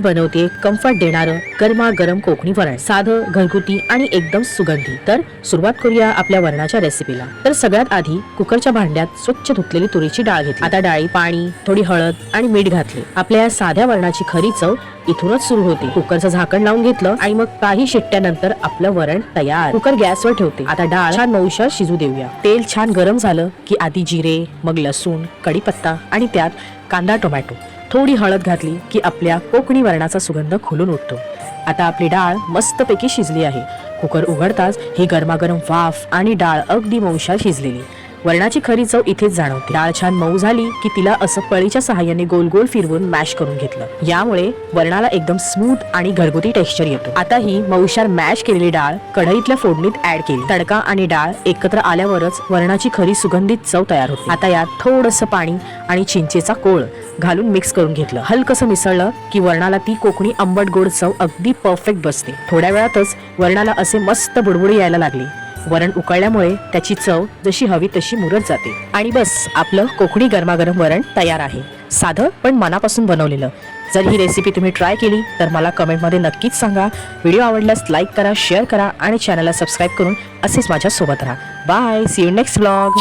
बनवते कम्फर्ट देणारं गरमागरम कोकणी वरण. साधं घरगुती आणि एकदम सुगंधी. तर सुरुवात करूया आपल्या वरणाच्या रेसिपीला तर सगळ्यात आधी कुकरच्या भांड्यात स्वच्छ धुतलेली तुरीची डाळ घेतली. आता डाळी पाणी थोडी हळद आणि मीठ घातले. आपल्या या साध्या वरणाची खरी चव इथूनच सुरू होते. कुकरचं झाकण लावून घेतलं आणि मग काही शिट्ट्यानंतर आपलं वरण तयार. कुकर गॅसवर ठेवते. आता डाळ छान नऊशा शिजू देऊया. तेल छान गरम झालं की आधी जिरे मग लसूण कढीपत्ता आणि त्यात कांदा टोमॅटो. थोडी हळद घातली की आपल्या कोकणी वरणाचा सुगंध खुलून उठतो. आता आपली डाळ मस्तपैकी शिजली आहे. कुकर उघडताच ही गरमागरम वाफ आणि डाळ अगदी वंशात शिजलेली. वरणाची खरी चव इथेच जाणवते. डाळ छान मऊ झाली की तिला असं पळीच्या सहाय्याने गोल गोल फिरवून मॅश करून घेतलं. यामुळे वरणाला एकदम स्मूथ आणि घरगुती टेक्स्चर येतो. आता ही मऊशार मॅश केलेली डाळ कढईतल्या फोडणीत ऍड केली. तडका आणि डाळ एकत्र आल्यावरच वरणाची खरी सुगंधित चव तयार होते. आता यात थोडस पाणी आणि चिंचेचा कोळ घालून मिक्स करून घेतलं. हलकसं मिसळलं की वरणाला ती कोकणी आंबट गोड चव अगदी परफेक्ट बसते. थोड्या वेळातच वरणाला असे मस्त बुडबुडी यायला लागली. वरण उकळल्यामुळे त्याची चव जशी हवी तशी मुरत जाते. आणि बस आपलं कोकणी गरमागरम वरण तयार आहे. साधं पण मनापासून बनवलेलं. जर ही रेसिपी तुम्ही ट्राय केली तर मला कमेंटमध्ये नक्कीच सांगा. व्हिडिओ आवडल्यास लाईक करा शेअर करा आणि चॅनलला सबस्क्राईब करून असेच माझ्यासोबत राहा. Bye see you next blog